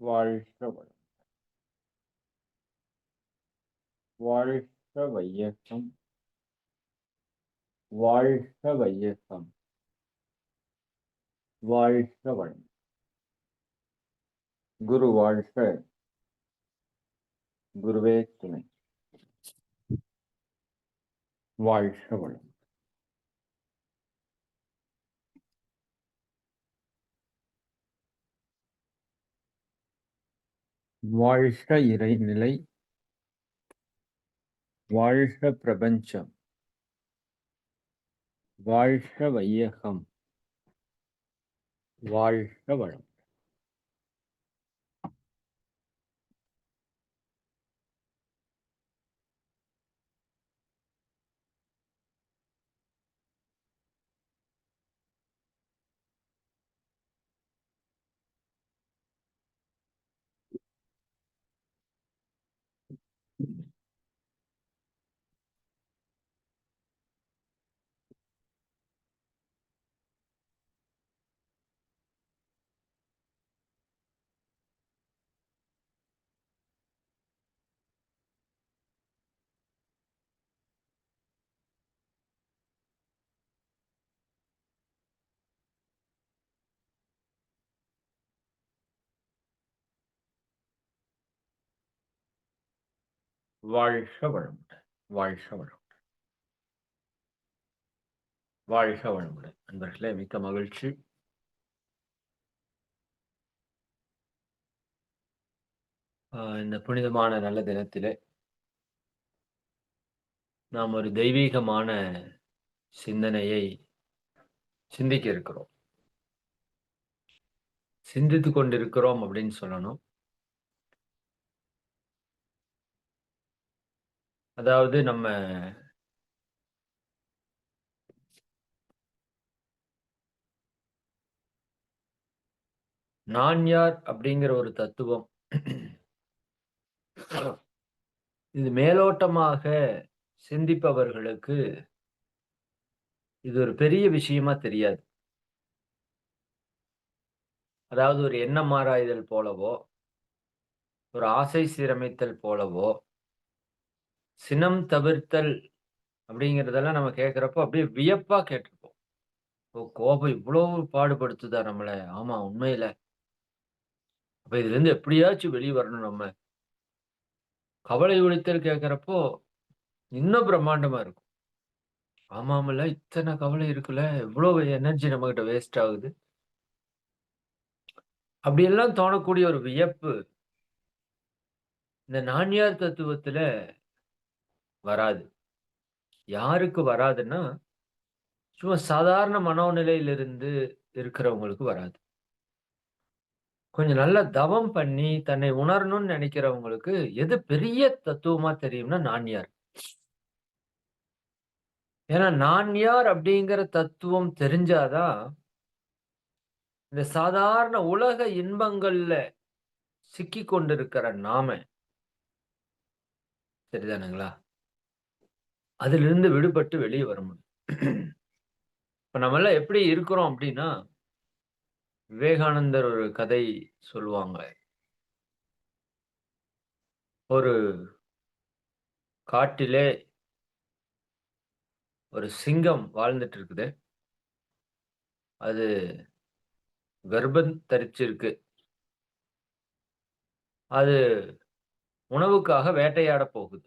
வாழ்க வளம் வாழ்க வையகம் வாழ்க வையகம் வாழ்க வளம் வாழ்க இறைநிலை வாழ்க பிரபஞ்சம் வாழ்க வையகம் வாழ்க வளம். வாழ்க வளமுடன் வாழ்க வளமுடன் வாழ்க வளமுடன் நண்பர்களே மிக்க மகிழ்ச்சி ஆஹ் இந்த புனிதமான நல்ல தினத்திலே நாம் ஒரு தெய்வீகமான சிந்தனையை சிந்திக்க இருக்கிறோம் சிந்தித்து கொண்டிருக்கிறோம் அப்படின்னு சொல்லணும். அதாவது நம்ம நான் யார் அப்படிங்கிற ஒரு தத்துவம். இது மேலோட்டமாக சிந்திப்பவர்களுக்கு இது ஒரு பெரிய விஷயமா தெரியாது. அதாவது ஒரு எண்ணம் ஆராய்தல் போலவோ ஒரு ஆசை சீரமைத்தல் போலவோ சினம் தவிர்த்தல் அப்படிங்கிறதெல்லாம் நம்ம கேட்குறப்போ அப்படியே வியப்பா கேட்டிருப்போம். ஓ கோபம் இவ்வளவு பாடுபடுத்துதா நம்மளை? ஆமா உண்மையில. அப்போ இதுல இருந்து எப்படியாச்சும் வெளியே வரணும் நம்ம கவலை ஒழித்தல் கேட்குறப்போ இன்னும் பிரம்மாண்டமா இருக்கும். ஆமாமில்ல இத்தனை கவலை இருக்குல்ல? இவ்வளவு எனர்ஜி நம்ம கிட்ட வேஸ்ட் ஆகுது. அப்படியெல்லாம் தோணக்கூடிய ஒரு வியப்பு. இந்த நான்யார் தத்துவத்துல வராது. யாருக்கு வராதுன்னா சும்மா சாதாரண மனோநிலையிலிருந்து இருக்கிறவங்களுக்கு வராது. கொஞ்சம் நல்லா தவம் பண்ணி தன்னை உணரணும்னு நினைக்கிறவங்களுக்கு எது பெரிய தத்துவமா தெரியும்னா நான் யார்? ஏன்னா நான் யார் அப்படிங்கிற தத்துவம் தெரிஞ்சாதான் இந்த சாதாரண உலக இன்பங்கள்ல சிக்கி கொண்டிருக்கிற நாம. சரிதானுங்களா? அதிலிருந்து விடுபட்டு வெளியே வர முடியும். இப்போ நம்ம எல்லாம் எப்படி இருக்கிறோம் அப்படின்னா விவேகானந்தர் ஒரு கதை சொல்லுவாங்க. ஒரு காட்டிலே ஒரு சிங்கம் வாழ்ந்துட்டு இருக்குது. அது கர்ப்பம் தரிச்சிருக்கு. அது உணவுக்காக வேட்டையாட போகுது.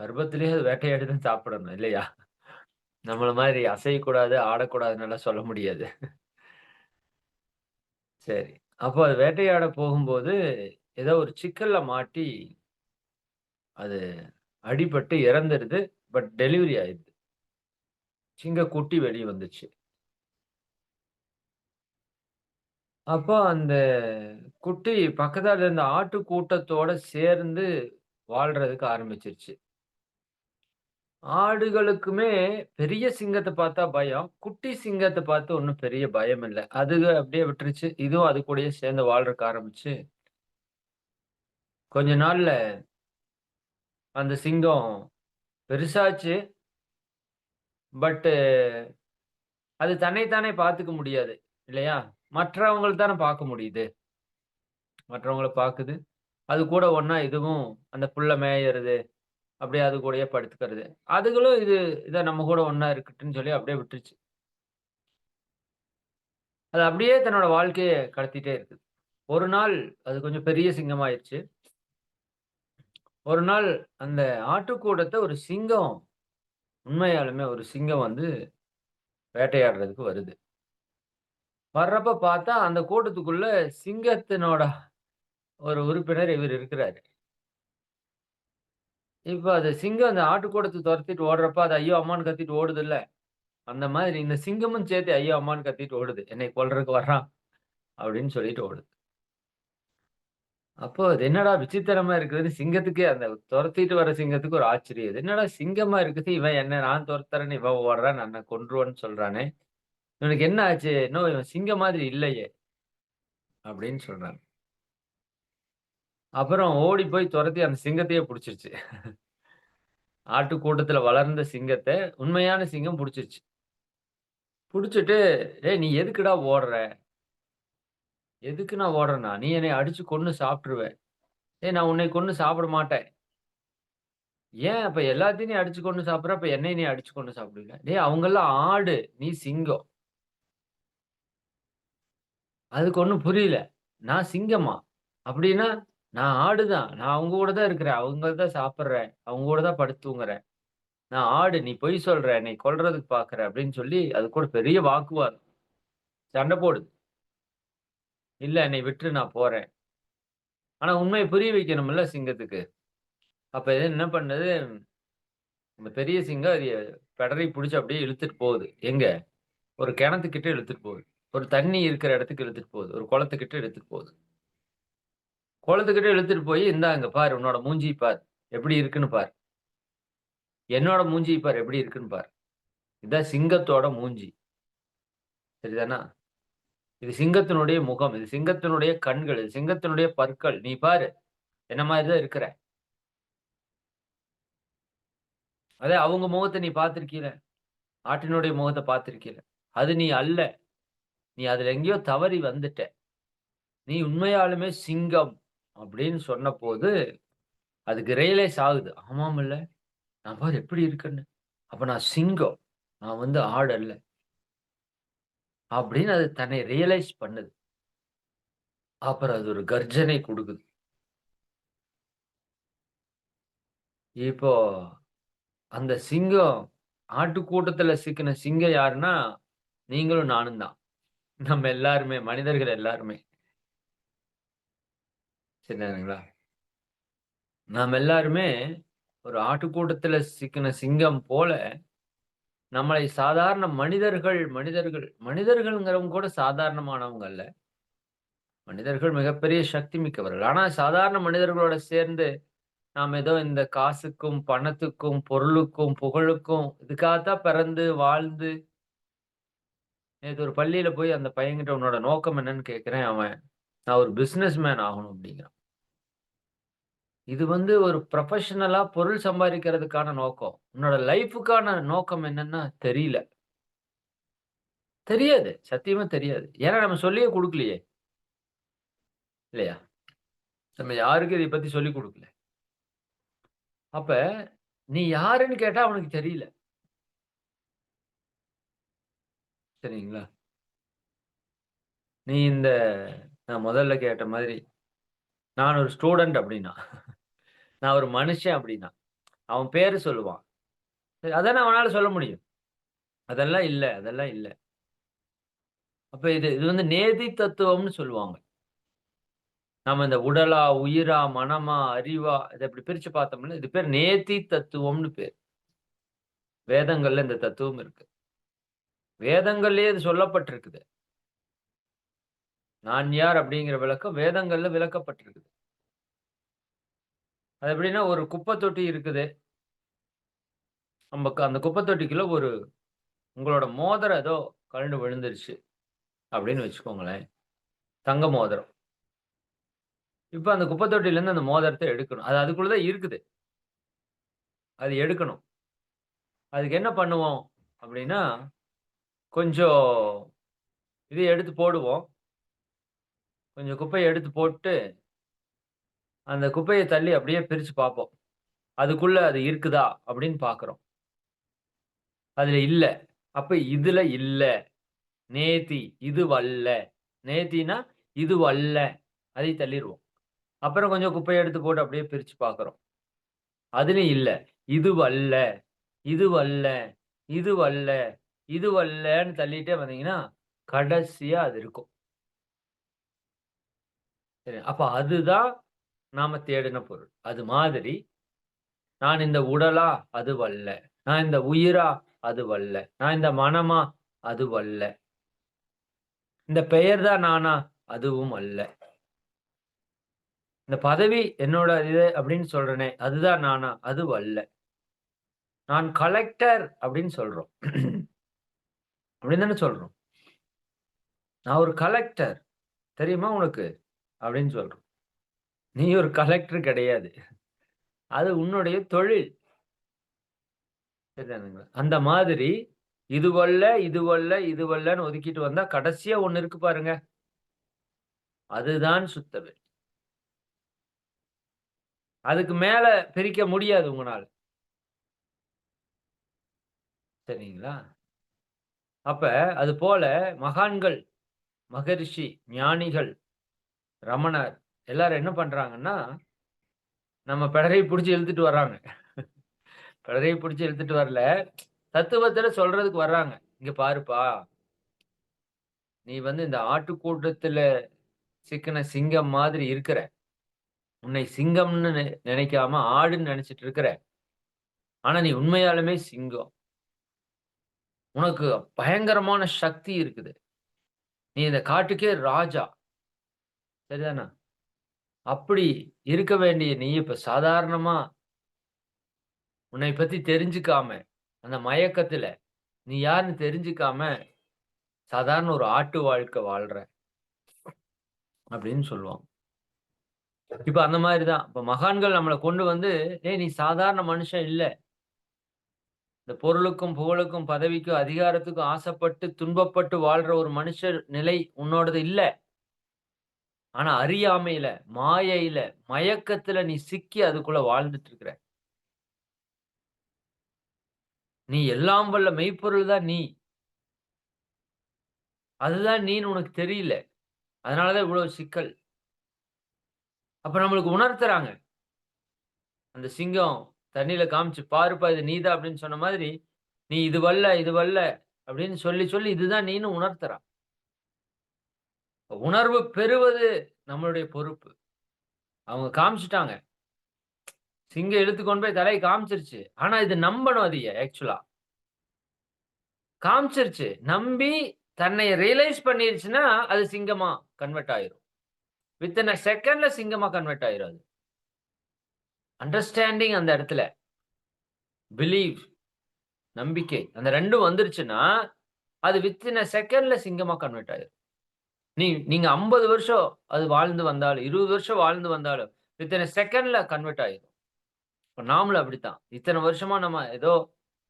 கர்ப்பத்திலேயே அது வேட்டையாடி தான் சாப்பிடணும் இல்லையா? நம்மள மாதிரி அசையக்கூடாது ஆடக்கூடாதுன்னு சொல்ல முடியாது. சரி அப்போ அது வேட்டையாட போகும்போது ஏதோ ஒரு சிக்கல்ல மாட்டி அது அடிபட்டு இறந்துடுது பட் டெலிவரி ஆயிடுது. சிங்க குட்டி வெளியே வந்துச்சு. அப்போ அந்த குட்டி பக்கத்தால் இருந்த ஆட்டு கூட்டத்தோட சேர்ந்து வாழ்றதுக்கு ஆரம்பிச்சிருச்சு. ஆடுகளுக்குமே பெரிய சிங்கத்தை பார்த்தா பயம் குட்டி சிங்கத்தை பார்த்து ஒன்றும் பெரிய பயம் இல்லை. அது அப்படியே விட்டுருச்சு. இதுவும் அது கூடயே சேர்ந்து வாழ்றதுக்கு ஆரம்பிச்சு. கொஞ்ச நாள்ல அந்த சிங்கம் பெருசாச்சு. பட்டு அது தன்னைத்தானே பார்த்துக்க முடியாது இல்லையா? மற்றவங்களை தானே பார்க்க முடியுது. மற்றவங்கள பாக்குது. அது கூட ஒன்றா இதுவும் அந்த புல்ல மேயறது, அப்படியே அது கூடயே படுத்துக்கிறது. அதுகளும் இது இதை நம்ம கூட ஒன்றா இருக்கட்டும்ன்னு சொல்லி அப்படியே விட்டுருச்சு. அது அப்படியே தன்னோட வாழ்க்கையை கடத்திட்டே இருக்குது. ஒரு நாள் அது கொஞ்சம் பெரிய சிங்கமாயிடுச்சு ஒரு நாள் அந்த ஆட்டுக்கூடத்தை ஒரு சிங்கம் உண்மையாலுமே ஒரு சிங்கம் வந்து வேட்டையாடுறதுக்கு வருது. வர்றப்ப பார்த்தா, அந்த கூட்டத்துக்குள்ள சிங்கத்தினோட ஒரு உறுப்பினர் இவர் இருக்கிறாரு. இப்போ அது சிங்கம் அந்த ஆட்டுக்கூடத்தை துரத்திட்டு ஓடுறப்ப, அது ஐயோ! அம்மான்னு கத்திட்டு ஓடுது இல்ல அந்த மாதிரி இந்த சிங்கமும் சேர்த்து ஐயோ! அம்மான்னு கத்திட்டு ஓடுது. என்னை கொல்றதுக்கு வர்றான் அப்படின்னு சொல்லிட்டு ஓடுது. அப்போ அது என்னடா விசித்திரமா இருக்குதுன்னு சிங்கத்துக்கே அந்த துரத்திட்டு வர சிங்கத்துக்கு ஒரு ஆச்சரியம். இது என்னடா சிங்கமா இருக்குது, இவன் என்ன நான் துரத்துறேன்னு இவன் ஓடுறான், நான் கொன்றுவேன்னு சொல்றானே. இவனுக்கு என்ன ஆச்சு? இன்னும் இவன் சிங்கம் மாதிரி இல்லையே! அப்படின்னு சொல்றான் அப்புறம் ஓடி போய் துரத்தி அந்த சிங்கத்தையே புடிச்சிருச்சு. ஆட்டுக்கூட்டத்துல வளர்ந்த சிங்கத்தை உண்மையான சிங்கம் புடிச்சிருச்சு. பிடிச்சிட்டு ஏய் நீ எதுக்குடா ஓடுற?" "எதுக்கு நான் ஓடுறேனா? நீ என்னை அடிச்சு கொன்னு சாப்பிட்ருவேன் "ஏய் நான் உன்னை கொன்னு சாப்பிட மாட்டேன்." "ஏன் அப்ப எல்லாத்தையும் நீ அடிச்சு கொண்டு சாப்பிடுற, அப்ப என்னை நீ அடிச்சு கொண்டு சாப்பிடுங்க "டேய் அவங்கெல்லாம் ஆடு, நீ சிங்கம்." அதுக்கு ஒன்றும் புரியல. "நான் சிங்கமா? அப்படின்னா, நான் ஆடு தான். நான் அவங்க கூட தான் இருக்கிறேன். அவங்கள தான் சாப்பிட்றேன் அவங்க கூட தான் படுத்து தூங்குறேன். நான் ஆடு. நீ பொய் சொல்ற. நீ கொல்றதுக்கு பாக்குற." அப்படின்னு சொல்லி அது கூட பெரிய வாக்குவாதம். சண்டை போடுது. "இல்ல என்னைய விட்டுரு நான் போறேன்." ஆனா உண்மையை புரிய வைக்கணும்ல சிங்கத்துக்கு. அப்ப இது என்ன பண்ணது அந்த பெரிய சிங்கம் அதைய பெடரை பிடிச்சி அப்படியே இழுத்துட்டு போகுது. எங்க? ஒரு கிணத்துக்கிட்ட இழுத்துட்டு போகுது. ஒரு தண்ணி இருக்கிற இடத்துக்கு இழுத்துட்டு போகுது. ஒரு குளத்துக்கிட்ட இழுத்துட்டு போகுது. குளத்துக்கிட்ட இழுத்துட்டு போய், இந்தாங்க பாரு. உன்னோட மூஞ்சி பார் எப்படி இருக்குன்னு பாரு. என்னோட மூஞ்சி பாரு. எப்படி இருக்குன்னு பாரு. இதான் சிங்கத்தோட மூஞ்சி." சரிதானா? இது சிங்கத்தினுடைய முகம். இது சிங்கத்தினுடைய கண்கள். இது சிங்கத்தினுடைய பற்கள். நீ பாரு. என்ன மாதிரிதான் தான் இருக்கிற. அதே அவங்க முகத்தை நீ பார்த்திருக்கீல? ஆட்டினுடைய முகத்தை பார்த்திருக்கீல? அது நீ அல்ல. நீ அதுல எங்கேயோ தவறி வந்துட்ட. நீ உண்மையாலுமே சிங்கம் அப்படின்னு சொன்னபோது, அதுக்கு ரியலைஸ் ஆகுது. ஆமாம்ல. நான் பாரு எப்படி இருக்குன்னு அப்போ நான் சிங்கம். நான் வந்து ஆடு அல்ல. அப்படின்னு அது தன்னை ரியலைஸ் பண்ணுது. அப்புறம் அது ஒரு கர்ஜனை கொடுக்குது இப்போ அந்த சிங்கம் ஆட்டுக்கூட்டத்துல சிக்கின சிங்கம் யாருன்னா, நீங்களும் நானும் தான். நம்ம எல்லாருமே, மனிதர்கள் எல்லாருமே. சரிதானுங்களா? நாம் எல்லாருமே ஒரு ஆட்டுக்கூட்டத்துல சிக்கின சிங்கம் போல, நம்மளை சாதாரண மனிதர்கள் மனிதர்கள் மனிதர்கள்ங்கிறவங்க கூட சாதாரணமானவங்க அல்ல. மனிதர்கள் மிகப்பெரிய சக்தி மிக்கவர்கள். ஆனா சாதாரண மனிதர்களோட சேர்ந்து, நாம் ஏதோ இந்த காசுக்கும், பணத்துக்கும், பொருளுக்கும், புகழுக்கும் இதுக்காகத்தான் பிறந்து, வாழ்ந்து நேற்று ஒரு பள்ளியில போய் அந்த பையன்கிட்ட உன்னோட நோக்கம் என்னன்னு கேட்கிறேன். அவன், "நான் ஒரு பிசினஸ் மேன் ஆகணும்" அப்படிங்கிறான். இது வந்து ஒரு புரொஃபஷனலா பொருள் சம்பாதிக்கிறதுக்கான நோக்கம். உன்னோட லைஃபுக்கான நோக்கம் என்னன்னா தெரியல. தெரியாது. சத்தியமா தெரியாது. ஏன்னா நம்ம சொல்லியே குடுக்கலையே. இல்லையா? நம்ம யாருக்கும் இதை பத்தி சொல்லிக் கொடுக்கல அப்ப நீ யாருன்னு கேட்டா அவனுக்கு தெரியல. சரிங்களா? நீ இந்த நான் முதல்ல கேட்ட மாதிரி, நான் ஒரு ஸ்டூடண்ட் அப்படின்னா, நான் ஒரு மனுஷன் அப்படின்னா, அவன் பேரு சொல்லுவான். அதானே அவனால சொல்ல முடியும். அதெல்லாம் இல்ல, அதெல்லாம் இல்ல. அப்ப இது இது வந்து நேதி தத்துவம்னு சொல்லுவாங்க. நம்ம இந்த உடலா, உயிரா, மனமா, அறிவா இதை இப்படி பிரிச்சு பார்த்தோம்னா, இது பேர் நேதி தத்துவம்னு பேர். வேதங்கள்ல இந்த தத்துவம் இருக்கு. வேதங்கள்லயே இது சொல்லப்பட்டிருக்குது. நான் யார் அப்படிங்கிற விளக்கம் வேதங்கள்ல விளக்கப்பட்டிருக்குது. அது எப்படின்னா ஒரு குப்பை தொட்டி இருக்குது. நமக்கு அந்த குப்பை தொட்டிக்குள்ள ஒரு உங்களோட மோதிரம் ஏதோ கழண்டு விழுந்துருச்சு அப்படின்னு வச்சுக்கோங்களேன். தங்க மோதிரம். இப்போ அந்த குப்பை தொட்டிலேருந்து அந்த மோதிரத்தை எடுக்கணும். அது அதுக்குள்ளதான் இருக்குது. அது எடுக்கணும். அதுக்கு என்ன பண்ணுவோம் அப்படின்னா, கொஞ்சம் இதை எடுத்து போடுவோம். கொஞ்சம் குப்பையை எடுத்து போட்டு, அந்த குப்பையை தள்ளி அப்படியே பிரிச்சு பார்ப்போம். அதுக்குள்ள அது இருக்குதா? அப்படின்னு பாக்குறோம் அதுல இல்ல. அப்ப இதுல இல்ல. நேத்தி, இது வல்ல நேத்தினா இதுவல்ல. அதை தள்ளிடுவோம் அப்புறம் கொஞ்சம் குப்பையை எடுத்து போட்டு அப்படியே பிரிச்சு பாக்குறோம் அதுலயும் இல்ல. இது வல்ல இது வல்லன்னு தள்ளிட்டே வந்தீங்கன்னா, கடைசியா அது இருக்கும். சரி. அப்ப அதுதான் நாம தேடின பொருள். அது மாதிரி, நான் இந்த உடலா? அது வல்ல நான் இந்த உயிரா? அது வல்ல நான் இந்த மனமா? அது வல்ல இந்த பெயர் தான் நானா? அதுவும் அல்ல. இந்த பதவி என்னோட இது அப்படின்னு சொல்றேனே, அதுதான் நானா? அது வல்ல நான் கலெக்டர் அப்படின்னு சொல்றோம். அப்படின்னு தானே சொல்றோம். நான் ஒரு கலெக்டர். தெரியுமா உனக்கு? அப்படின்னு சொல்றோம். நீ ஒரு கலெக்டர் கிடையாது. அது உன்னுடைய தொழில். சரிதானுங்களா? அந்த மாதிரி இது வல்ல இது வல்ல இது வல்லன்னு ஒதுக்கிட்டு வந்தா கடைசியா ஒண்ணு இருக்கு பாருங்க. அதுதான் சுத்தவெளி. அதுக்கு மேல பிரிக்க முடியாது உங்களால சரிங்களா? அப்ப அது போல மகான்கள், மகரிஷி, ஞானிகள், ரமணர் எல்லாரும் என்ன பண்றாங்கன்னா, நம்ம பெடரைய புடிச்சு இழுத்துட்டு வர்றாங்க. பெடரைய புடிச்சு இழுத்துட்டு வரல. தத்துவத்துல சொல்றதுக்கு வர்றாங்க. இங்க பாருப்பா. நீ வந்து இந்த ஆட்டுக்கூட்டத்துல சிக்கின சிங்கம் மாதிரி இருக்கிற. உன்னை சிங்கம்னு நெ நினைக்காம ஆடுன்னு நினைச்சிட்டு இருக்கிற. ஆனா நீ உண்மையாலுமே சிங்கம். உனக்கு பயங்கரமான சக்தி இருக்குது. நீ இந்த காட்டுக்கே ராஜா. சரிதானா? அப்படி இருக்க வேண்டிய நீ இப்ப சாதாரணமா உன்னை பத்தி தெரிஞ்சுக்காம, அந்த மயக்கத்துல, நீ யாருன்னு தெரிஞ்சுக்காம, சாதாரண ஒரு ஆட்டு வாழ்க்கை வாழ்ற. அப்படின்னு சொல்லுவாங்க. இப்ப அந்த மாதிரிதான் இப்ப மகான்கள் நம்மளை கொண்டு வந்து, "ஏய் நீ சாதாரண மனுஷன் இல்ல. இந்த பொருளுக்கும், புகழுக்கும், பதவிக்கும், அதிகாரத்துக்கும் ஆசைப்பட்டு, துன்பப்பட்டு வாழ்ற ஒரு மனுஷர் நிலை உன்னோடது இல்ல. ஆனா அறியாமையில, மாயையில, மயக்கத்துல நீ சிக்கி அதுக்குள்ள வாழ்ந்துட்டு இருக்கிற. நீ எல்லாம் வல்ல மெய்ப்பொருள் தான் நீ. அதுதான் நீன்னு உனக்கு தெரியல. அதனாலதான் இவ்வளவு சிக்கல். அப்ப நம்மளுக்கு உணர்த்துறாங்க. அந்த சிங்கம் தண்ணியில காமிச்சு, "பாருப்பா இது நீதா அப்படின்னு சொன்ன மாதிரி, "நீ இது வரல இது வல்ல அப்படின்னு சொல்லி, சொல்லி இதுதான் நீன்னு உணர்த்துறான். உணர்வு பெறுவது நம்மளுடைய பொறுப்பு. அவங்க காமிச்சிட்டாங்க சிங்கம் இழுத்து கொண்டு போய் தலையை காமிச்சிருச்சு. ஆனா இது நம்பணும் அதைய ஆக்சுவலா. காமிச்சிருச்சு. நம்பி தன்னை ரியலைஸ் பண்ணிருச்சுன்னா, அது சிங்கமா கன்வெர்ட் ஆயிரும். வித்தின் அ செகண்ட்ல சிங்கமா கன்வெர்ட் ஆயிரும் அது. அண்டர்ஸ்டாண்டிங் அந்த இடத்துல. பிலீவ் நம்பிக்கை. அந்த ரெண்டும் வந்துருச்சுன்னா, அது வித்தின் அ செகண்ட்ல சிங்கமா கன்வெர்ட் ஆயிரும். நீ நீங்க 50 வருஷம் அது வாழ்ந்து வந்தாலும், 20 வருஷம் வாழ்ந்து வந்தாலும், இத்தனை செகண்ட்ல கன்வெர்ட் ஆயிடும் இப்போ நாமளும் அப்படித்தான். இத்தனை வருஷமா நம்ம ஏதோ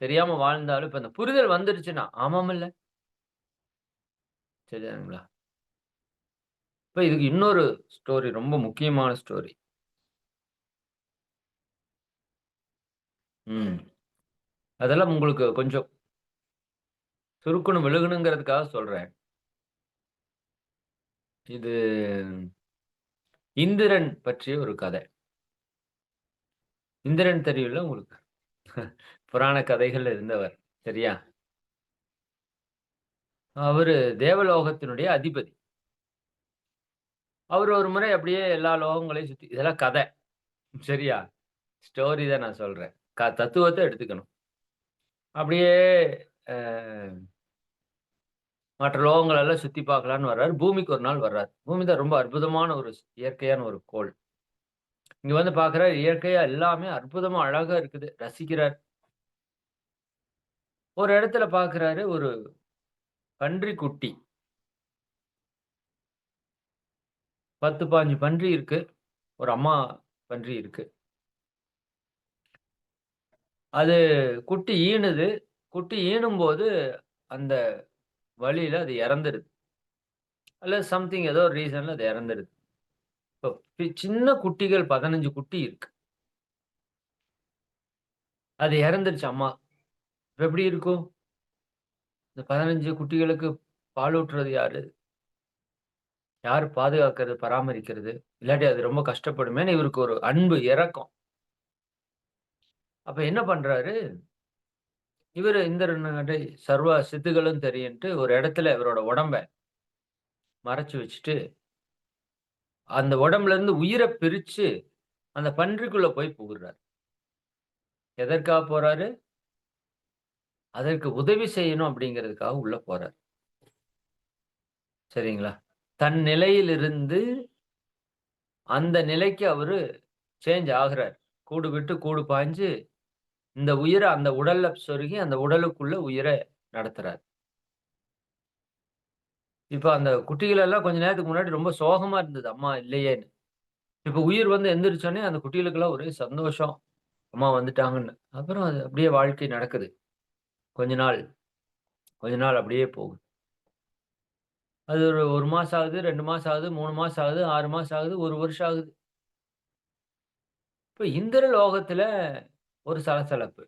தெரியாம வாழ்ந்தாலும், இப்ப இந்த புரிதல் வந்துருச்சுன்னா, ஆமாமில்ல. சரிதானுங்களா? இப்ப இதுக்கு இன்னொரு ஸ்டோரி ரொம்ப முக்கியமான ஸ்டோரி. ம். அதெல்லாம் உங்களுக்கு கொஞ்சம் சுருக்கணும் விழுகணுங்கிறதுக்காக சொல்றேன். இது இந்திரன் பற்றிய ஒரு கதை. இந்திரன் தெரியல உங்களுக்கு? புராண கதைகள்ல இருந்தவர். சரியா? அவரு தேவலோகத்தினுடைய அதிபதி. அவர் ஒரு முறை அப்படியே எல்லா லோகங்களையும் சுத்தி இதெல்லாம் கதை. சரியா? ஸ்டோரி தான் நான் சொல்றேன். க தத்துவத்தை எடுத்துக்கணும். அப்படியே மற்ற லோகங்கள் எல்லாம் சுத்தி பார்க்கலான்னு வர்றாரு. பூமிக்கு ஒரு நாள் வர்றாரு. பூமி தான் ரொம்ப அற்புதமான ஒரு இயற்கையான ஒரு கோள். இங்க வந்து பார்க்குறாரு, இயற்கையா எல்லாமே அற்புதமா அழகா இருக்குது. ரசிக்கிறார். ஒரு இடத்துல பார்க்குறாரு, ஒரு பன்றி குட்டி. 10, 15 பன்றி இருக்கு. ஒரு அம்மா பன்றி இருக்கு. அது குட்டி ஈனுது. குட்டி ஈனும்போது, அந்த வழியில் அது இறந்துருது. அல்லது சம்திங் ஏதோ ஒரு ரீசன்ல அது இறந்துருது. இப்போ சின்ன குட்டிகள் 15 குட்டி இருக்கு. அது இறந்துருச்சு அம்மா. இப்போ எப்படி இருக்கும்? இந்த 15 குட்டிகளுக்கு பால் ஊட்டுறது யாரு? யாரு பாதுகாக்கிறது, பராமரிக்கிறது? இல்லாட்டி அது ரொம்ப கஷ்டப்படுமேன்னு இவருக்கு ஒரு அன்பு, இறக்கம் அப்ப என்ன பண்றாரு? இவர் இந்திரனுடைய சர்வ சித்துகளும் தெரியுன்ட்டு ஒரு இடத்துல இவரோட உடம்ப மறைச்சு வச்சுட்டு, அந்த உடம்புல இருந்து உயிரை பிரிச்சு, அந்த பன்றிக்குள்ள போய் புகுறாரு. எதற்காக போறாரு? அதற்கு உதவி செய்யணும் அப்படிங்கிறதுக்காக உள்ள போறாரு. சரிங்களா? தன் நிலையிலிருந்து அந்த நிலைக்கு அவரு சேஞ்ச் ஆகுறாரு. கூடு விட்டு கூடு பாய்ஞ்சு, இந்த உயிரை அந்த உடல்ல சொருகி, அந்த உடலுக்குள்ள உயிரை நடத்துறாரு. இப்ப அந்த குட்டிகள் எல்லாம் கொஞ்ச நேரத்துக்கு முன்னாடி ரொம்ப சோகமா இருந்தது, அம்மா இல்லையேன்னு. இப்ப உயிர் வந்து எந்திரிச்சோனே அந்த குட்டிகளுக்கெல்லாம் ஒரே சந்தோஷம். அம்மா வந்துட்டாங்கன்னு. அப்புறம் அது அப்படியே வாழ்க்கை நடக்குது. கொஞ்ச நாள், கொஞ்ச நாள் அப்படியே போகுது. அது ஒரு ஒரு மாசம் ஆகுது, ரெண்டு மாசம் ஆகுது, மூணு மாசம் ஆகுது, ஆறு மாசம் ஆகுது, ஒரு வருஷம் ஆகுது. இப்ப இந்திர லோகத்துல ஒரு சலசலப்பு.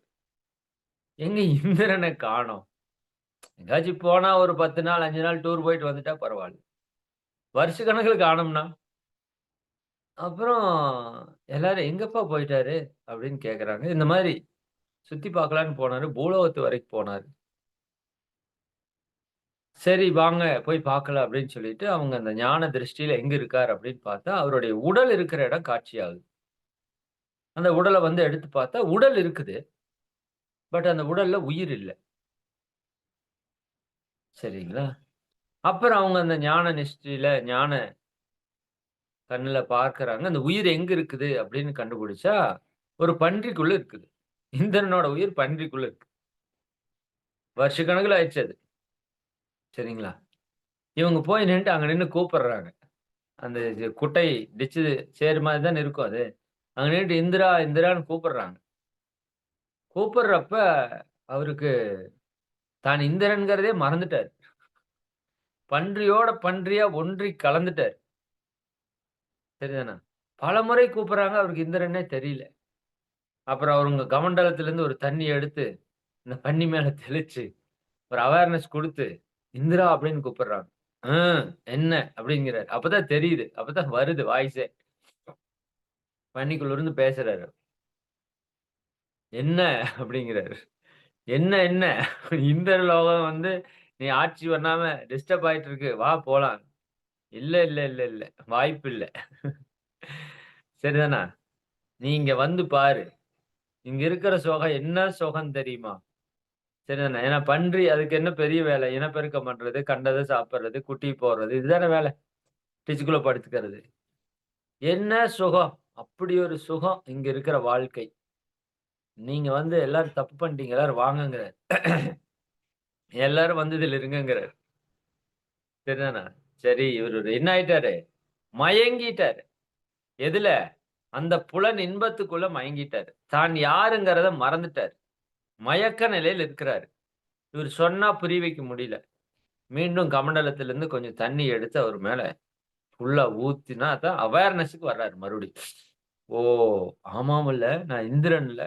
எங்க இந்திரனை காணோம். எங்காச்சும் போனா ஒரு 10 நாள், அஞ்சு நாள் டூர் போயிட்டு வந்துட்டா பரவாயில்ல வருஷ கணக்கில் காணோம்னா? அப்புறம் எல்லாரும் "எங்கப்பா போயிட்டாரு?" அப்படின்னு கேக்குறாங்க இந்த மாதிரி சுத்தி பார்க்கலான்னு போனாரு. பூலோகத்து வரைக்கும் போனாரு. சரி வாங்க போய் பார்க்கலாம் அப்படின்னு சொல்லிட்டு, அவங்க அந்த ஞான திருஷ்டியில எங்க இருக்காரு அப்படின்னு பார்த்தா, அவருடைய உடல் இருக்கிற இடம் காட்சியாகுது. அந்த உடலை வந்து எடுத்து பார்த்தா, உடல் இருக்குது. பட் அந்த உடல்ல உயிர் இல்லை சரிங்களா? அப்புறம் அவங்க அந்த ஞான நிஷ்டையில ஞான கண்ணுல பார்க்குறாங்க அந்த உயிர் எங்க இருக்குது அப்படின்னு கண்டுபிடிச்சா, ஒரு பன்றிக்குள்ள இருக்குது. இந்திரனோட உயிர் பன்றிக்குள்ள இருக்கு. வருஷக்கணக்கில் ஆயிடுச்சு அது. சரிங்களா? இவங்க போய் நின்று அங்கே நின்று கூப்பிடுறாங்க. அந்த குட்டை டிச்சு சேர் மாதிரி தான் இருக்கும் அது. அங்க நின்று இந்திரா, இந்திரான்னு கூப்பிடுறாங்க. கூப்பிடுறப்ப அவருக்கு தான் இந்திரன்கிறதே மறந்துட்டாரு. பன்றியோட பன்றியா ஒன்றி கலந்துட்டாரு. சரிதானா? பலமுறை கூப்பிடுறாங்க. அவருக்கு இந்திரன்னே தெரியல. அப்புறம் அவருங்க கமண்டலத்திலேருந்து ஒரு தண்ணி எடுத்து, இந்த பன்னி மேல தெளிச்சு, ஒரு அவேர்னஸ் குடுத்து, "இந்திரா" அப்படின்னு கூப்பிடுறாங்க. "அ என்ன?" அப்படிங்கிறாரு. அப்பதான் தெரியுது. அப்பதான் வருது வாய்ஸே. பன்னிக்குள்ள இருந்து பேசுறாரு. "என்ன?" அப்படிங்கிறாரு. "என்ன என்ன? இந்த லோகம் வந்து நீ ஆட்சி பண்ணாம டிஸ்டர்ப் ஆயிட்டு இருக்கு. வா போலாம்." "இல்ல, இல்ல, இல்ல, இல்ல. வாய்ப்பில்ல." சரிதானா? "நீ இங்க வந்து பாரு. இங்க இருக்கிற சுகம் என்ன சுகம் தெரியுமா?" சரிதானே? ஏன்னா பன்றி அதுக்கு என்ன பெரிய வேலை? இனப்பெருக்கம் பண்றது, கண்டதை சாப்பிடுறது, குட்டி போடுறது. இதுதானே வேலை. டிச்சுக்குள்ள படுத்துக்கிறது. என்ன சுகம்? அப்படி ஒரு சுகம் இங்க இருக்கிற வாழ்க்கை. நீங்க வந்து எல்லாரும் தப்பு பண்ணிட்டீங்க. எல்லாரும் வாங்கங்கிறாரு. எல்லாரும் வந்து இதில இருங்கங்கிறாரு. சரிதானா? சரி இவரு என்ன ஆயிட்டாரு? மயங்கிட்டாரு. எதுல? அந்த புலன் இன்பத்துக்குள்ள மயங்கிட்டாரு. தான் யாருங்கிறத மறந்துட்டாரு. மயக்க நிலையில் இருக்கிறாரு. இவர் சொன்னா புரிய வைக்க முடியல. மீண்டும் கமண்டலத்திலிருந்து கொஞ்சம் தண்ணி எடுத்து அவர் மேல ஃபுல்லா ஊத்தினா தான் அவேர்னஸ்க்கு வர்றாரு மறுபடியும். ஓ! ஆமாமல்ல. நான் இந்திரன் இல்ல.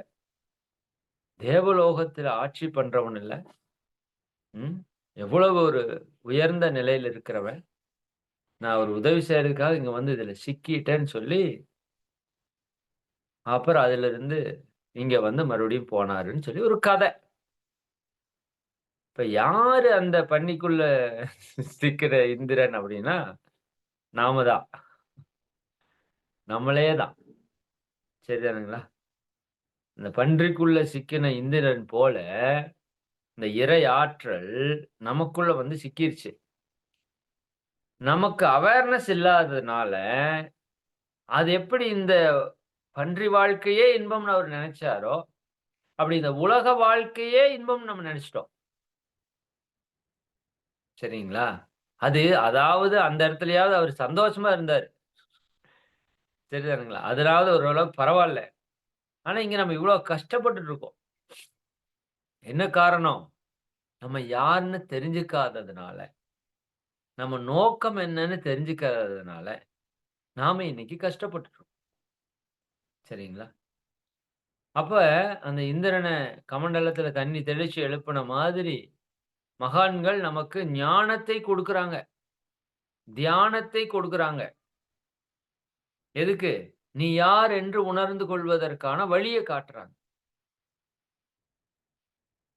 தேவலோகத்துல ஆட்சி பண்றவன் இல்ல. உம் எவ்வளவு ஒரு உயர்ந்த நிலையில இருக்கிறவன். நான் ஒரு உதவி செய்யறதுக்காக இங்க வந்து இதுல சிக்கிட்டேன்னு சொல்லி அப்புறம் அதுல இருந்து இங்க வந்து மறுபடியும் போனாருன்னு சொல்லி ஒரு கதை. இப்ப யாரு அந்த பண்ணிக்குள்ள சிக்கிற இந்திரன் அப்படின்னா, நாம தான். நம்மளே தான். சரிதானுங்களா? இந்த பன்றிக்குள்ள சிக்கின இந்திரன் போல, இந்த இறை ஆற்றல் நமக்குள்ள வந்து சிக்கிருச்சு. நமக்கு அவேர்னஸ் இல்லாததுனால, அது எப்படி இந்த பன்றி வாழ்க்கையே இன்பம்னு அவர் நினைச்சாரோ அப்படி இந்த உலக வாழ்க்கையே இன்பம் நம்ம நினைச்சிட்டோம் சரிங்களா? அது அதாவது அந்த இடத்துலயாவது அவர் சந்தோஷமா இருந்தாரு. சரிதானுங்களா? அதனாவது ஓரளவுக்கு பரவாயில்ல ஆனா இங்க நம்ம இவ்வளவு கஷ்டப்பட்டுட்டு இருக்கோம். என்ன காரணம்? நம்ம யாருன்னு தெரிஞ்சுக்காததுனால. நம்ம நோக்கம் என்னன்னு தெரிஞ்சுக்காததுனால, நாம இன்னைக்கு கஷ்டப்பட்டுட்டோம். சரிங்களா? அப்ப அந்த இந்திரனை கமண்டலத்துல தண்ணி தெளிச்சு எழுப்பின மாதிரி, மகான்கள் நமக்கு ஞானத்தை கொடுக்குறாங்க. தியானத்தை கொடுக்குறாங்க. எதுக்கு? நீ யார் என்று உணர்ந்து கொள்வதற்கான வழியை காட்டுறாங்க.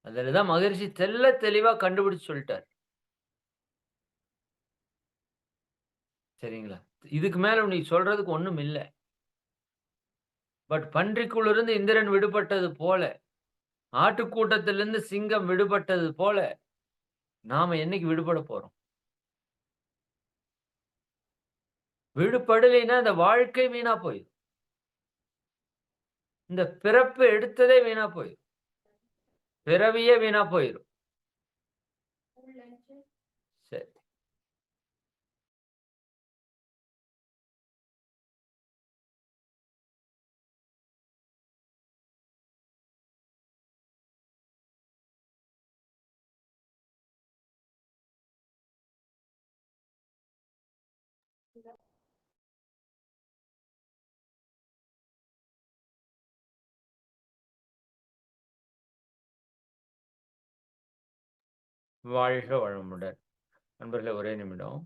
அதில் தான் மகிழ்ச்சி தெல்ல தெளிவா கண்டுபிடிச்சு சொல்லிட்டார் சரிங்களா? இதுக்கு மேல நீ சொல்றதுக்கு ஒண்ணும் இல்ல. பட் பன்றிக்குள்ளிருந்து இந்திரன் விடுபட்டது போல, ஆட்டுக்கூட்டத்திலிருந்து சிங்கம் விடுபட்டது போல, நாம என்னைக்கு விடுபட போறோம்? விடுபடலைன்னா இந்த வாழ்க்கை வீணா போயிரும். இந்த பிறப்பு எடுத்ததே வீணா போயிடும் பிறவியே வீணா போயிரும். வாழ்க வளமுடன். நண்பர்களே ஒரே நிமிடம்.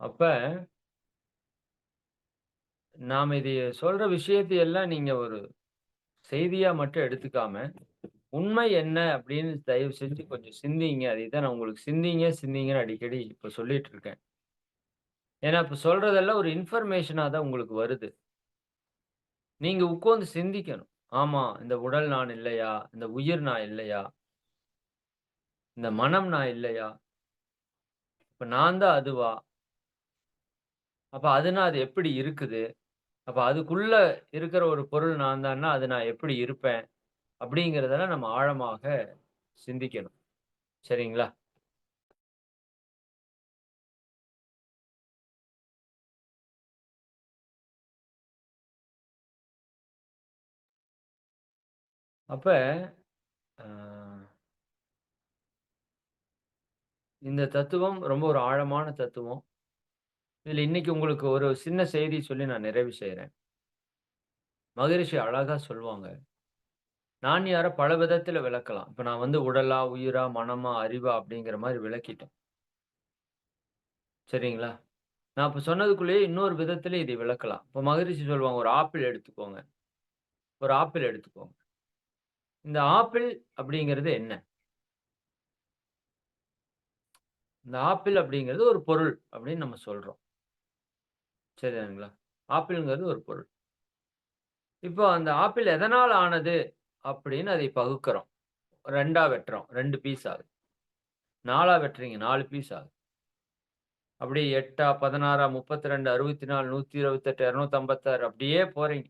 அப்ப நாம இது சொல்ற விஷயத்தை எல்லாம் நீங்க ஒரு செய்தியா மட்டும் எடுத்துக்காம, உண்மை என்ன அப்படின்னு தயவு செஞ்சு கொஞ்சம் சிந்திங்க. அதைத்தான் நான் உங்களுக்கு சிந்திங்க, சிந்திங்கன்னு அடிக்கடி இப்ப சொல்லிட்டு இருக்கேன். ஏன்னா, இப்ப சொல்றதெல்லாம் ஒரு இன்ஃபர்மேஷனா தான் உங்களுக்கு வருது. நீங்க உட்காந்து சிந்திக்கணும். ஆமா, இந்த உடல் நான் இல்லையா? இந்த உயிர் நான் இல்லையா? இந்த மனம் நான் இல்லையா? இப்ப நான் தான் அதுவா? அப்ப அதுனா அது எப்படி இருக்குது? அப்ப அதுக்குள்ள இருக்கிற ஒரு பொருள் நான் தான்னா, அது நான் எப்படி இருப்பேன்? அப்படிங்கிறதெல்லாம் நம்ம ஆழமாக சிந்திக்கணும். சரிங்களா? அப்ப இந்த தத்துவம் ரொம்ப ஒரு ஆழமான தத்துவம். இதுல இன்னைக்கு உங்களுக்கு ஒரு சின்ன செய்தி சொல்லி நான் நிறைவு செய்கிறேன் மகரிஷி அழகா சொல்லுவாங்க. நான் யார பல விதத்துல விளக்கலாம். இப்ப நான் வந்து உடலா, உயிரா, மனமா, அறிவா அப்படிங்கிற மாதிரி விளக்கிட்டேன். சரிங்களா? நான் இப்ப சொன்னதுக்குள்ளேயே இன்னொரு விதத்துல இதை விளக்கலாம். இப்ப மகரிஷி சொல்லுவாங்க, "ஒரு ஆப்பிள் எடுத்துக்கோங்க. ஒரு ஆப்பிள் எடுத்துக்கோங்க. இந்த ஆப்பிள் அப்படிங்கிறது என்ன? இந்த ஆப்பிள் அப்படிங்கிறது ஒரு பொருள் அப்படின்னு நம்ம சொல்றோம். சரிங்களா ஆப்பிள்ங்கிறது ஒரு பொருள். இப்போ அந்த ஆப்பிள் எதனால் ஆனது அப்படின்னு அதை பகுக்கிறோம். ரெண்டா வெட்டுறோம். ரெண்டு பீஸ் ஆகுது. நாலா வெட்டுறீங்க. நாலு பீஸ் ஆகுது. அப்படியே 8ஆ, 16ஆ, 32, 64, 128, 256 அப்படியே போறீங்க.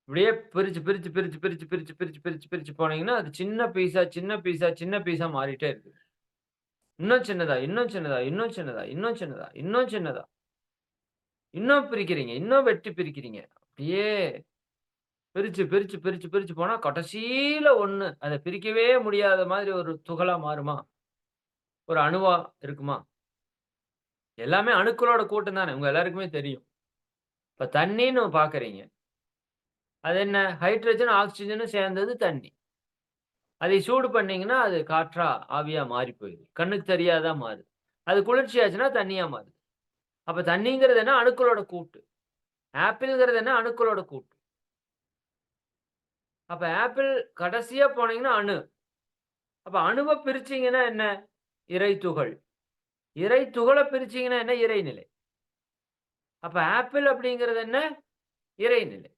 இப்படியே பிரிச்சு, பிரிச்சு, பிரிச்சு, பிரிச்சு, பிரிச்சு, பிரிச்சு, பிரிச்சு, பிரிச்சு போனீங்கன்னா, அது சின்ன பீஸா, சின்ன பீஸா, சின்ன பீஸா மாறிட்டே இருக்கு. இன்னும் சின்னதா, இன்னும் சின்னதா, இன்னும் சின்னதா, இன்னும் சின்னதா, இன்னும் சின்னதா. இன்னும் பிரிக்கிறீங்க. இன்னும் வெட்டி பிரிக்கிறீங்க. அப்படியே பிரிச்சு, பிரிச்சு, பிரிச்சு, பிரிச்சு போனா கடைசியில ஒண்ணு. அதை பிரிக்கவே முடியாத மாதிரி ஒரு துகளா மாறுமா? ஒரு அணுவா இருக்குமா? எல்லாமே அணுக்களோட கூட்டம் தானே. உங்க எல்லாருக்குமே தெரியும். இப்ப தண்ணின்னு பார்க்குறீங்க. அது என்ன? ஹைட்ரஜன், ஆக்சிஜனும் சேர்ந்தது தண்ணி. அதை சூடு பண்ணீங்கன்னா, அது காற்றா, ஆவியா மாறி போயிடுது கண்ணுக்கு தெரியாதா மாறுது. அது குளிர்ச்சி ஆச்சுன்னா தண்ணியா மாறுது. அப்ப தண்ணிங்கிறது என்ன? அணுக்களோட கூட்டு. ஆப்பிள்ங்கிறது என்ன? அணுக்களோட கூட்டு. அப்ப ஆப்பிள் கடைசியா போனீங்கன்னா அணு. அப்ப அணுவை பிரிச்சீங்கன்னா என்ன? இறை துகள். இறை துகளை பிரிச்சீங்கன்னா என்ன? இறைநிலை. அப்ப ஆப்பிள் அப்படிங்கிறது என்ன? இறைநிலை.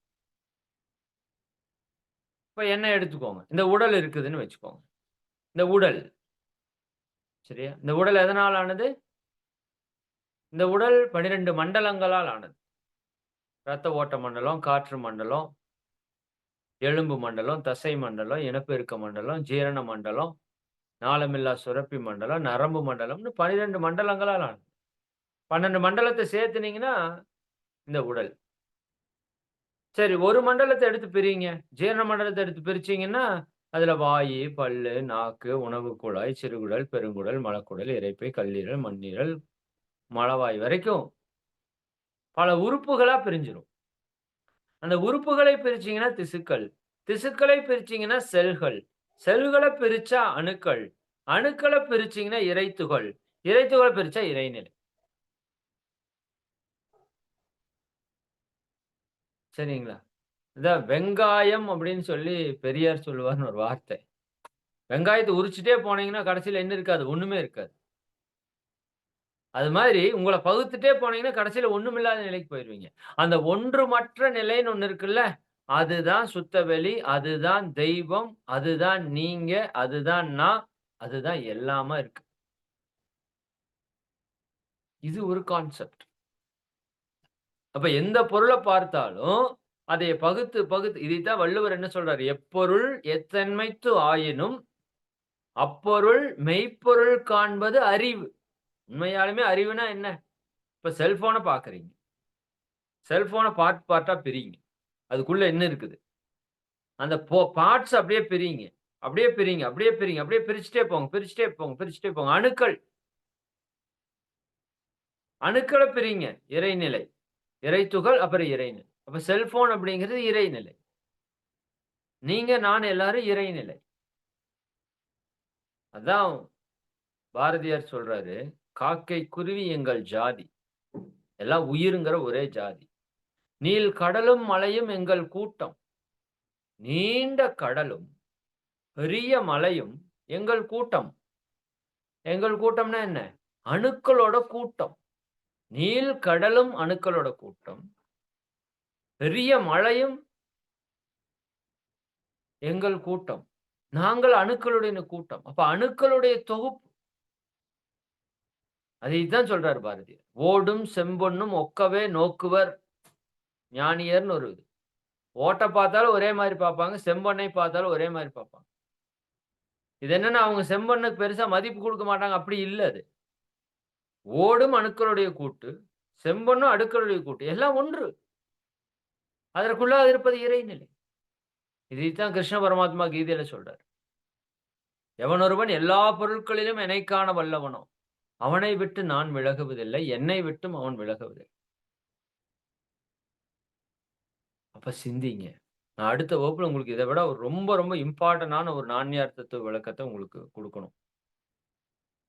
இப்ப என்ன எடுத்துக்கோங்க. இந்த உடல் இருக்குதுன்னு வச்சுக்கோங்க. இந்த உடல். சரியா? இந்த உடல் எதனால் ஆனது? இந்த உடல் 12 மண்டலங்களால் ஆனது. இரத்த ஓட்ட மண்டலம், காற்று மண்டலம், எலும்பு மண்டலம், தசை மண்டலம், இனப்பெருக்க மண்டலம், ஜீரண மண்டலம், நாளமில்லா சுரப்பி மண்டலம், நரம்பு மண்டலம்னு 12 மண்டலங்களால் ஆனது. 12 மண்டலத்த சேர்த்துனீங்கன்னா, இந்த உடல். சரி, ஒரு மண்டலத்தை எடுத்து பிரிங்க ஜீரண மண்டலத்தை எடுத்து பிரிச்சீங்கன்னா, அதில் வாயு, பல்லு, நாக்கு, உணவு குழாய், சிறுகுடல், பெருங்குடல், மலக்குடல், இறைப்பை கல்லீரல், மண்ணீரல், மலவாய் வரைக்கும் பல உறுப்புகளாக பிரிஞ்சிடும் அந்த உறுப்புகளை பிரிச்சீங்கன்னா திசுக்கள். திசுக்களை பிரிச்சீங்கன்னா செல்கள். செல்களை பிரிச்சா அணுக்கள். அணுக்களை பிரிச்சீங்கன்னா இறைத்துகள். இறைத்துகளை பிரிச்சா இறைநிலை. சரிங்களா? இதான் வெங்காயம் அப்படின்னு சொல்லி பெரியார் சொல்லுவார்ன்னு ஒரு வார்த்தை. வெங்காயத்தை உரிச்சுட்டே போனீங்கன்னா, கடைசியில என்ன இருக்காது? ஒண்ணுமே இருக்காது. அது மாதிரி உங்களை பகுத்துட்டே போனீங்கன்னா, கடைசியில ஒண்ணுமில்லாத நிலைக்கு போயிருவீங்க. அந்த ஒன்றுமற்ற நிலைன்னு ஒண்ணு இருக்குல்ல, அதுதான் சுத்தவெளி, அதுதான் தெய்வம், அதுதான் நீங்க, அதுதான் நான், அதுதான் எல்லாமா இருக்கு. இது ஒரு கான்செப்ட். அப்ப எந்த பொருளை பார்த்தாலும், அதை பகுத்து, பகுத்து இதைத்தான் வள்ளுவர் என்ன சொல்றாரு? "எப்பொருள் எத்தன்மைத்து ஆயினும், அப்பொருள் மெய்ப்பொருள் காண்பது அறிவு." உண்மையாலுமே அறிவுனா என்ன? இப்ப செல்போனை பாக்குறீங்க செல்போனை பார்ட் பார்ட்டா பிரியுங்க. அதுக்குள்ள என்ன இருக்குது? அந்த போ பார்ட்ஸ் அப்படியே பிரிங்க அப்படியே பிரிங்க அப்படியே பிரிங்க அப்படியே பிரிச்சுட்டே போங்க, பிரிச்சுட்டே போங்க, பிரிச்சுட்டே போங்க. அணுக்கள். அணுக்களை பிரியுங்க. இறைநிலை. இறைத்துகள், அப்புறம் இறைநிலை. அப்ப செல்போன் அப்படிங்கிறது இறைநிலை. நீங்க, நான் எல்லாரும் இறைநிலை. அதான் பாரதியார் சொல்றாரு, "காக்கை, குருவி எங்கள் ஜாதி. எல்லாம் உயிருங்கிற ஒரே ஜாதி. நீள் கடலும் மலையும் எங்கள் கூட்டம். நீண்ட கடலும், பெரிய மலையும் எங்கள் கூட்டம்." எங்கள் கூட்டம்னா என்ன? அணுக்களோட கூட்டம். நீள் கடலும் அணுக்களோட கூட்டம். பெரிய மலையும் எங்கள் கூட்டம். நாங்கள் அணுக்களுடைய கூட்டம். அப்ப அணுக்களுடைய தொகுப்பு. அதைத்தான் சொல்றாரு பாரதியார். "ஓடும் செம்பொன்னும் ஒக்கவே நோக்குவர் ஞானியர்னு ஒரு இது. ஓட்டை பார்த்தாலும் ஒரே மாதிரி பார்ப்பாங்க. செம்பொன்னை பார்த்தாலும் ஒரே மாதிரி பார்ப்பாங்க. இது என்னன்னா, அவங்க செம்பொண்ணுக்கு பெருசா மதிப்பு கொடுக்க மாட்டாங்க. அப்படி இல்லை அது. ஓடும் அணுக்களுடைய கூட்டு, செம்பொண்ணும் அடுக்களுடைய கூட்டு. எல்லாம் ஒன்று. அதற்குள்ளாக இருப்பது இறைநிலை. இதைத்தான் கிருஷ்ண பரமாத்மா கீதையில சொல்றார். "எவனொருவன் எல்லா பொருட்களிலும் எனைக் காண வல்லவனோ, அவனை விட்டு நான் விலகுவதில்லை. என்னை விட்டும் அவன் விலகுவதில்லை." அப்ப சிந்திங்க. நான் அடுத்த வகுப்புல உங்களுக்கு இதை விட ஒரு ரொம்ப, ரொம்ப இம்பார்ட்டன்டான ஒரு நான்யார் தத்துவ உங்களுக்கு கொடுக்கணும்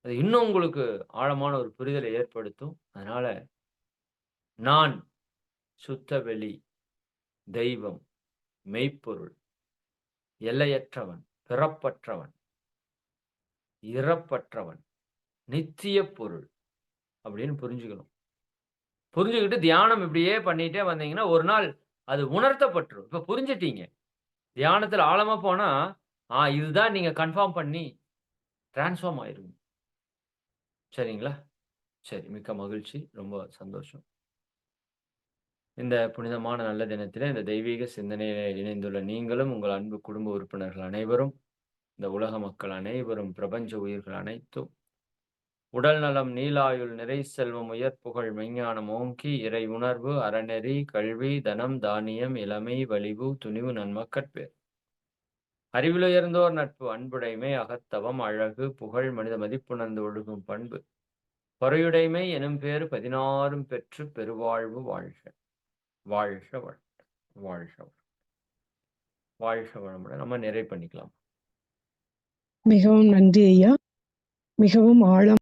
அது இன்னும் உங்களுக்கு ஆழமான ஒரு புரிதலை ஏற்படுத்தும். அதனால நான் சுத்த வெளி, தெய்வம், மெய்ப்பொருள், எல்லையற்றவன், பிறப்பற்றவன், இறப்பற்றவன், நித்திய பொருள் அப்படின்னு புரிஞ்சுக்கணும். புரிஞ்சுக்கிட்டு தியானம் இப்படியே பண்ணிட்டே வந்தீங்கன்னா, ஒரு நாள் அது உணர்த்தப்பட்டுரும். இப்போ புரிஞ்சுட்டீங்க. தியானத்தில் ஆழமாக போனால் ஆ இதுதான் நீங்கள் கன்ஃபார்ம் பண்ணி டிரான்ஸ்ஃபார்ம் ஆயிருங்க சரிங்களா? சரி. மிக்க மகிழ்ச்சி. ரொம்ப சந்தோஷம். இந்த புனிதமான நல்ல தினத்தில் இந்த தெய்வீக சிந்தனையில் இணைந்துள்ள நீங்களும், உங்கள் அன்பு குடும்ப உறுப்பினர்கள் அனைவரும், இந்த உலக மக்கள் அனைவரும், பிரபஞ்ச உயிர்கள் அனைத்தும், உடல் நலம், நீலாயுள் நிறை செல்வம், உயர் புகழ் விஞ்ஞானம் ஓங்கி, இறை உணர்வு, அறநெறி, கல்வி, தனம், தானியம், இளமை, வலிவு, துணிவு, நன்மக்கட்பேர் அறிவிலுயர்ந்தோர் நட்பு, அன்புடைமை, அகத்தவம், அழகு, புகழ், மனித மதிப்புணர்ந்து ஒழுகும் பண்பு, பொறையுடைமை எனும் பேறு பதினாறும் பெற்று பெருவாழ்வு வாழ்க. வாழ்க வளமுடன். வாழ்க வாழ்க வளமுடன். நம்ம நிறைவு பண்ணிக்கலாம். மிகவும் நன்றி ஐயா. மிகவும் ஆழம்